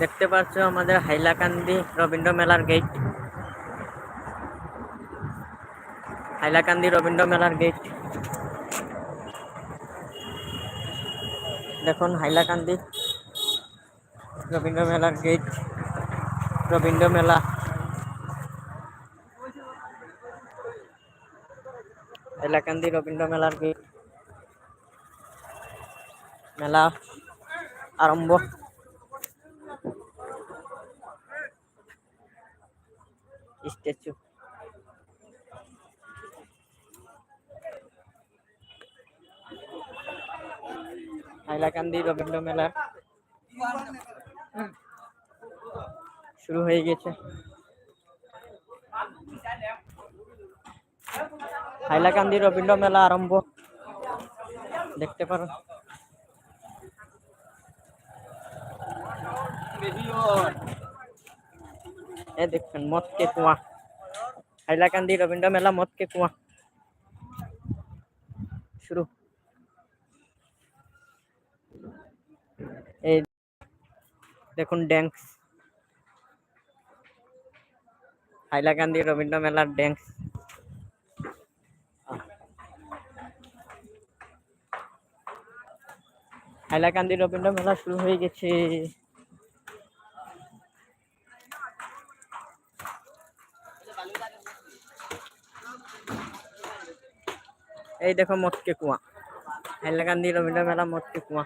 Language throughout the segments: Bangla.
দেখতে পাচ্ছ আমাদের হাইলাকান্দি রবীন্দ্র মেলার গেট হাইলাকান্দি রবীন্দ্র মেলার গেট দেখুন হাইলাকান্দি রবীন্দ্র মেলার গেট রবীন্দ্র মেলা। হাইলাকান্দি রবীন্দ্র মেলার গেট মেলা। আরম্ভ। স্ট্যাচু। হাইলাকান্দি রবীন্দ্র মেলা শুরু হয়ে গেছে। হাইলাকান্দি রবীন্দ্র মেলা আরম্ভ। দেখতে পারো। এ দেখছেন মদ কে কুয়া। হাইলাকান্দি রবীন্দ্র মেলা মদ কে কুয়া। শুরু। এই দেখুন ড্যান্স হাইলাকান্দি রবীন্দ্র মেলার ড্যান্স হাইলাকান্দি রবীন্দ্র মেলা শুরু হয়ে গেছে। এই দেখো মটকে কুয়া। হাইলাকান্দি রবীন্দ্র মেলা মটকে কুয়া।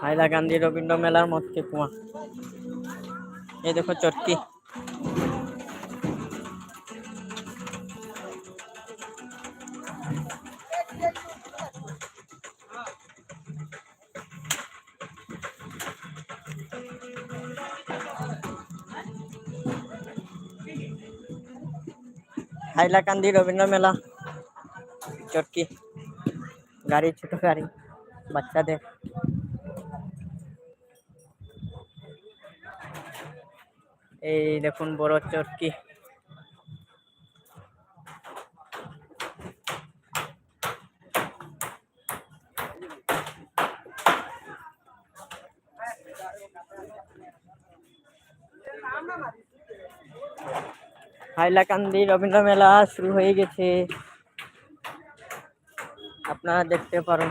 হাইলাকান্দি রবীন্দ্র মেলার মধ্যে কুয়া? এই দেখো চটকি। হাইলাকান্দি রবীন্দ্র মেলা, চটকি। গাড়ি, ছোট গাড়ি, বাচ্চাদের। এই দেখুন বড় চটকি হাইলাকান্দি রবীন্দ্র মেলা শুরু হয়ে গেছে। আপনারা দেখতে পারেন।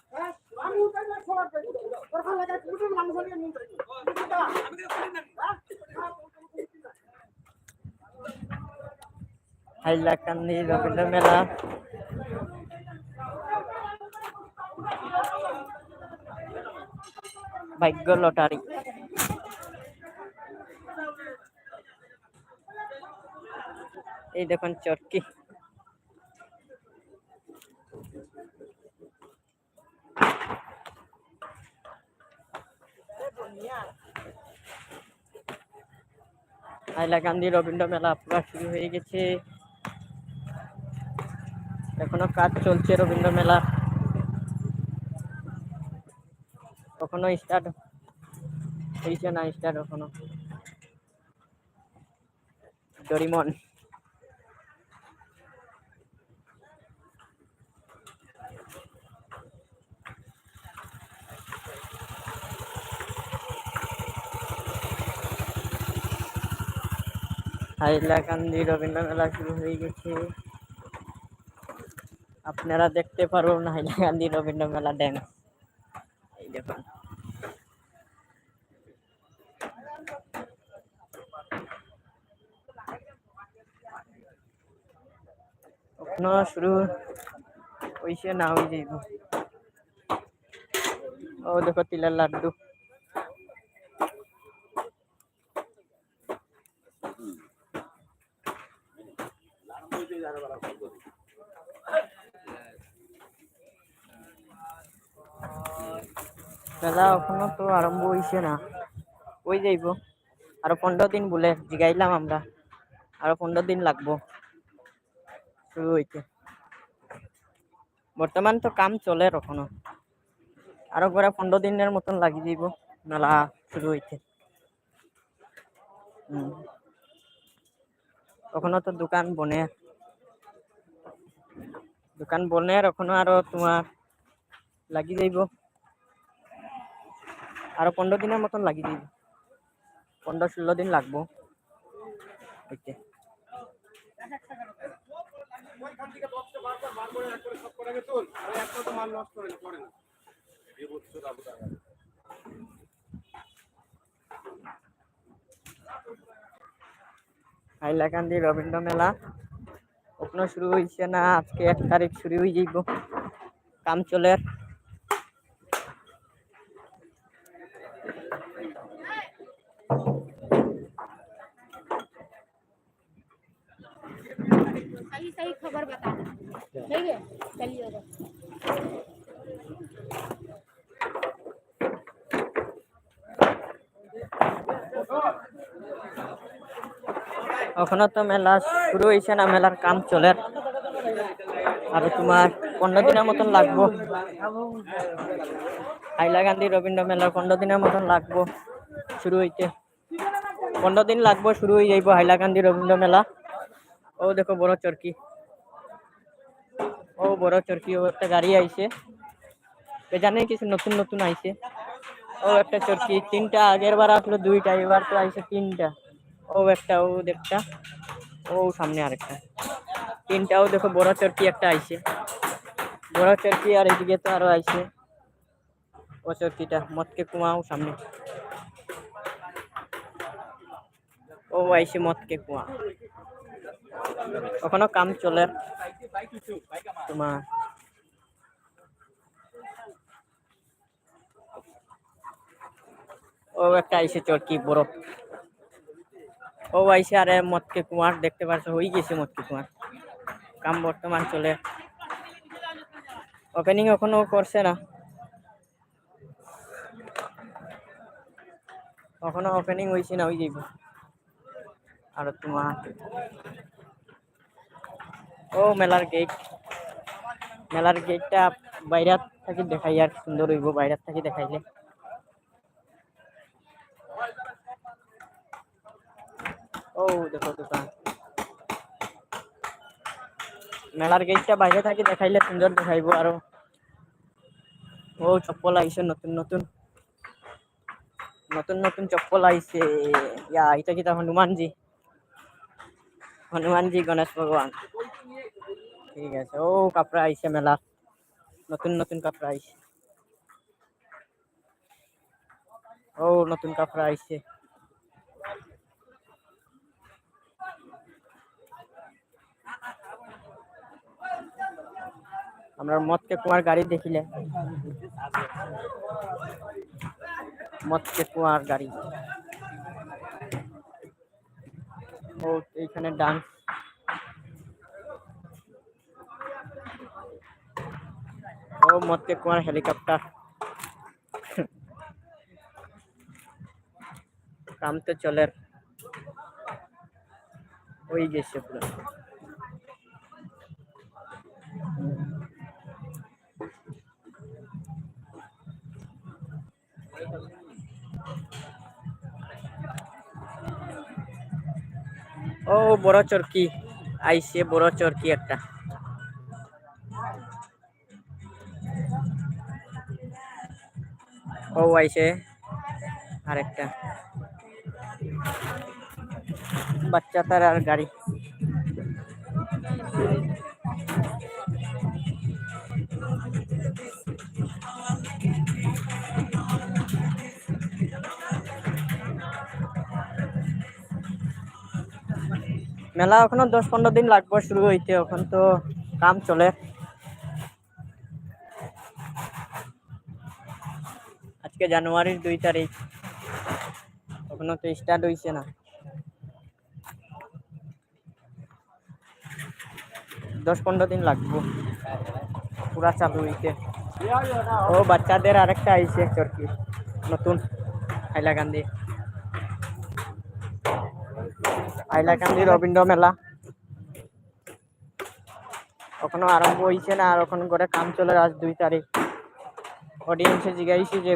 হাইলাকান্দি রবীন্দ্র মেলা। ভাগ্য লটারি। এই দেখুন চটকি হাইলাকান্দি রবীন্দ্র মেলা পুরো শুরু হয়ে গেছে। এখনও কাজ চলছে রবীন্দ্র মেলা। কখনো স্টার্ট হয়েছে না স্টার্ট কখনো ডরিমন। হাইলাকান্দি রবীন্দ্র মেলা শুরু হয়ে গেছে। আপনারা দেখতে পারবেন হাইলাকান্দি রবীন্দ্র মেলা ড্যান্স এই দেখুন। এখনও শুরু হইছে না হয়ে যাইব ও দেখো, তিলের লাড্ডু। মেলা এখনও তো আরম্ভ হইছে না। ওই যাইব? আরও পনেরো দিন বলে জিগাইলাম আমরা। আরও পনেরো দিন লাগবো। শুরু হইতে। বর্তমান তো কাম চলে এখনও। আরও করে পনেরো দিনের মতন লাগি যাইব। মেলা শুরু হইতে। হম। তখনও তো দোকান বনে। দোকান বনে এখনও আরও তোমার লাগি যাইব। আরও পনেরো দিনের মতন লাগিয়ে যাইব পনেরো ষোলো দিন লাগবো। না হাইলাকান্দি রবীন্দ্র মেলা। ওখানে শুরু হয়েছে না, আজকে এক তারিখ শুরু হয়ে যাইব। কাম চলে এখনও তো মেলা শুরু হয়েছে না, মেলার কাম চলে। আর তোমার পনেরো দিনের মতন লাগবো। হাইলাকান্দি রবীন্দ্র মেলার পনেরো দিনের মতন লাগবো শুরু হইতে। পনেরো দিন লাগবো, শুরু হয়ে যাইব হাইলাকান্দি রবীন্দ্র মেলা। ও দেখো, বড় চরকি। ও বড় চরকি, ও একটা গাড়ি আইছে। জানে কিছু নতুন নতুন আইছে। ও একটা চরকি, তিনটা, আগের বার আসলো দুইটা, এবার তো আইছে তিনটা। ও একটা ও একটা ও সামনে আরেকটা। তিনটাও দেখো, বড় চরকি একটা আইছে। বড় চরকি আর এদিকে তো আরও আইছে। ও চরকিটা মতকে কুমাও সামনে। ও আইছে মতকে কুয়া। ওখানে কাম চলে। তোমার ও একটা আইছে চরকি, বড়। ও আইসে আরে মতকে কুমার, দেখতে পারছ? হয়ে গেছে মতকে কুমার। কাম বর্তমান চলে। ওপেনিং এখনও করছে না। এখনও ওপেনিং হয়েছে না, ওই যাইব আর তোমার ও, মেলার গেট মেলার গেটটা বাইরে থাকি দেখাই, আর সুন্দর হইব বাইরে থাকি দেখাইলে। ও, দেখো দোকান মেলার গেটটা বাইরে থাকি দেখাইলে সুন্দর দেখাইব আরও। ও, চপ্পল আইছে, নতুন নতুন। নতুন নতুন চপ্পল আইছে। ইয়া, এটা কি তা হনুমানজি? হনুমানজি, গণেশ ভগবান। ঠিক আছে। ও, কাপড়া আইছে মেলা নতুন নতুন কাপড়া আইছে। ও, নতুন কাপড়া আইছে। আমরা মতকে কুমার গাড়ি দেখিলে। মতকে কুমার গাড়ি। ও, এইখানে ডান্স ও মতকে কুমার হেলিকপ্টার। কাম তো চলে ওই গেছে পুরো। ও বড় চরকি। আইসে বড় চরকি একটা। ও আইসে আরেকটা। বাচ্চা তার আর গাড়ি। মেলা এখনও দশ পনেরো দিন লাগবে, শুরু হইতে এখন, তো কাম চলে। আজকে জানুয়ারির দুই তারিখ। এখনও তো স্টার্ট হইছে না। দশ পনেরো দিন লাগবে, পুরা চালু হইতে। ও বাচ্চাদের আরেকটা আইছে, চরকি, নতুন, হাইলাকান্দি। হাইলাকান্দি রবীন্দ্র মেলা। এখনও আরম্ভ হয়েছে না আর এখন করে কাম চলে আজ দুই তারিখ। অডিয়েন্সে জিজ্ঞাসি যে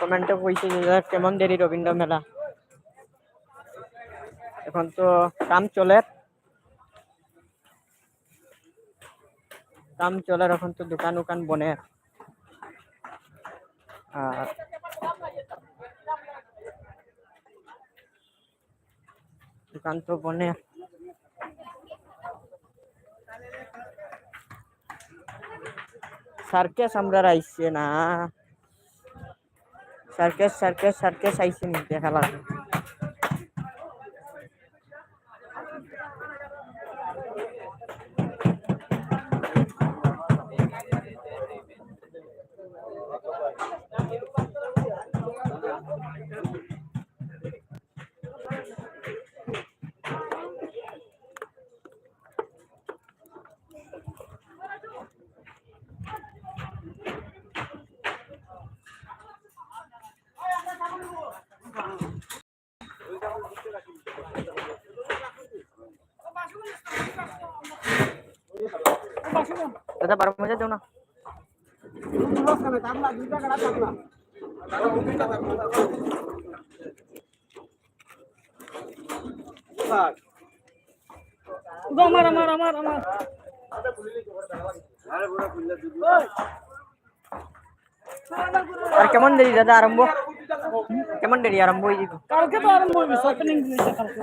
কমেন্টে কইছে যে কেমন দেরি রবীন্দ্র মেলা? এখন তো কাম চলে। কাম চলে এখন তো দোকান উকান বনে। আর দোকান তো বনে। সার্কেস আমরা আইসে না। সার্কেস সার্কেস সার্কেস আইসে নি দেখা লাগে দাদা বারো মজা দেও না। আমার আমার আমার আমার। আর কেমন দেরি দাদা আরম্ভ? কেমন দেরি আরম্ভ হয়ে যাবে কালকে তো আরম্ভ হইবে ওপেনিং দিয়েছে কালকে।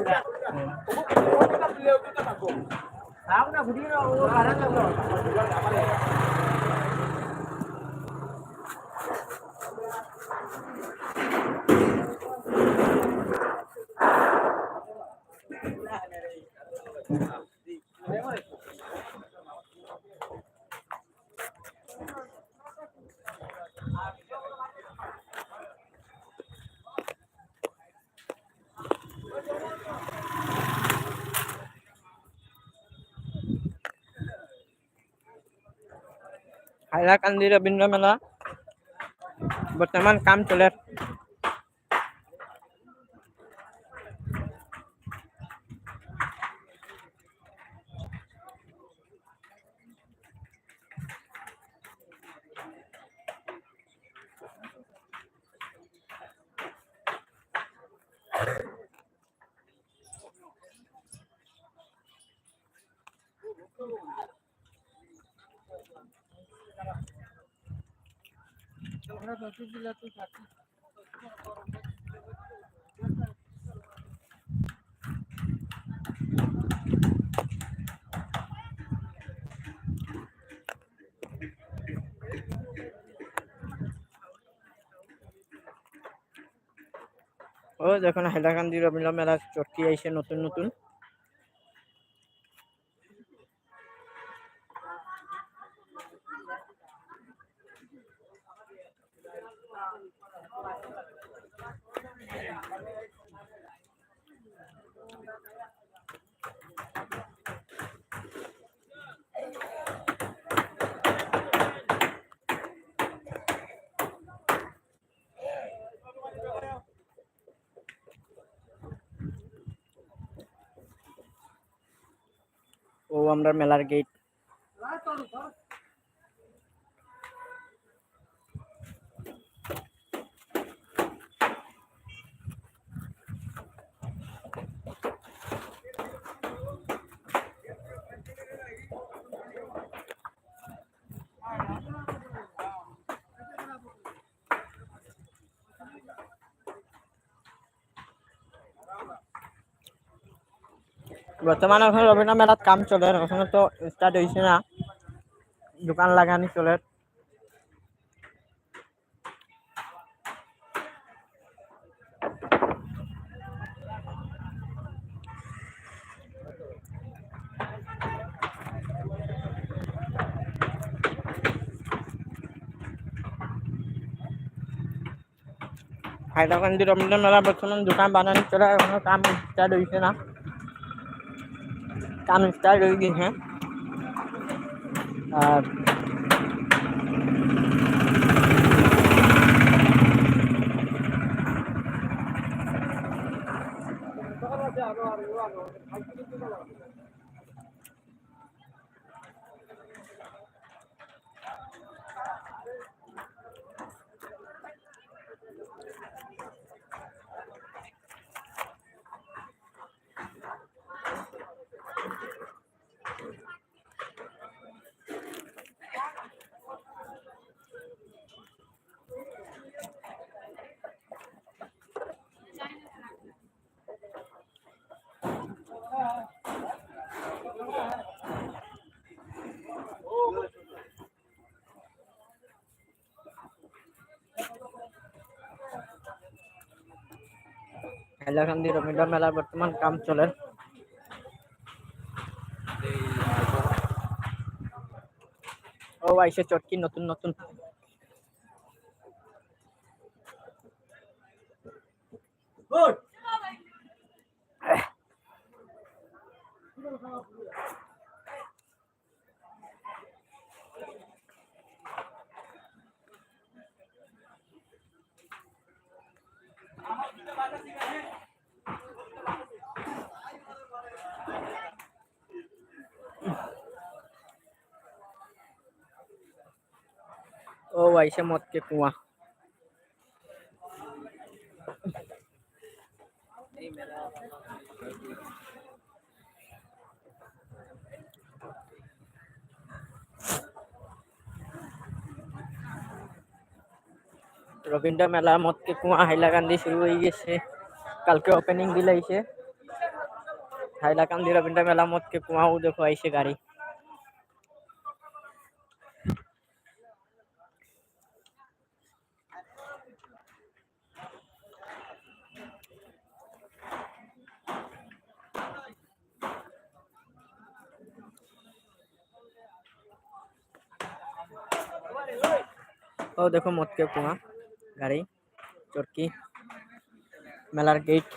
হাইলাকান্দি রবীন্দ্র মেলা। বর্তমান কাম চলে। ও দেখুন হাইলাকান্দি রবীন্দ্র মেলা চটকি আইছে নতুন নতুন। আমরা মেলার গেট বর্তমানে এখন রবীন্দ্র মেলাত কাম চলে ওখানে তো স্টার্ট হয়েছে না দোকান লাগানি চলে হাইড্রাকান্দি রবীন্দ্র মেলা বর্তমান দোকান বানানি চলে এখনো কাম স্টার্ট হয়েছে না কাম রয়ে গেছে। আর হাইলাকান্দি রবীন্দ্র মেলা বর্তমান কাম চলে। ও আইসে চটকি নতুন নতুন। ও আইসে মদ কে কুয়া। রবীন্দ্র মেলা মদ কে কুয়া হাইলাকান্দি শুরু হয়ে গেছে। কালকে ওপেনিং দিলাইছে হাইলাকান্দি রবীন্দ্র মেলা মদ কে কুয়াও দেখো আইসে গাড়ি। ও দেখো মদ কে কুয়া গাড়ি চরকি মেলার গেট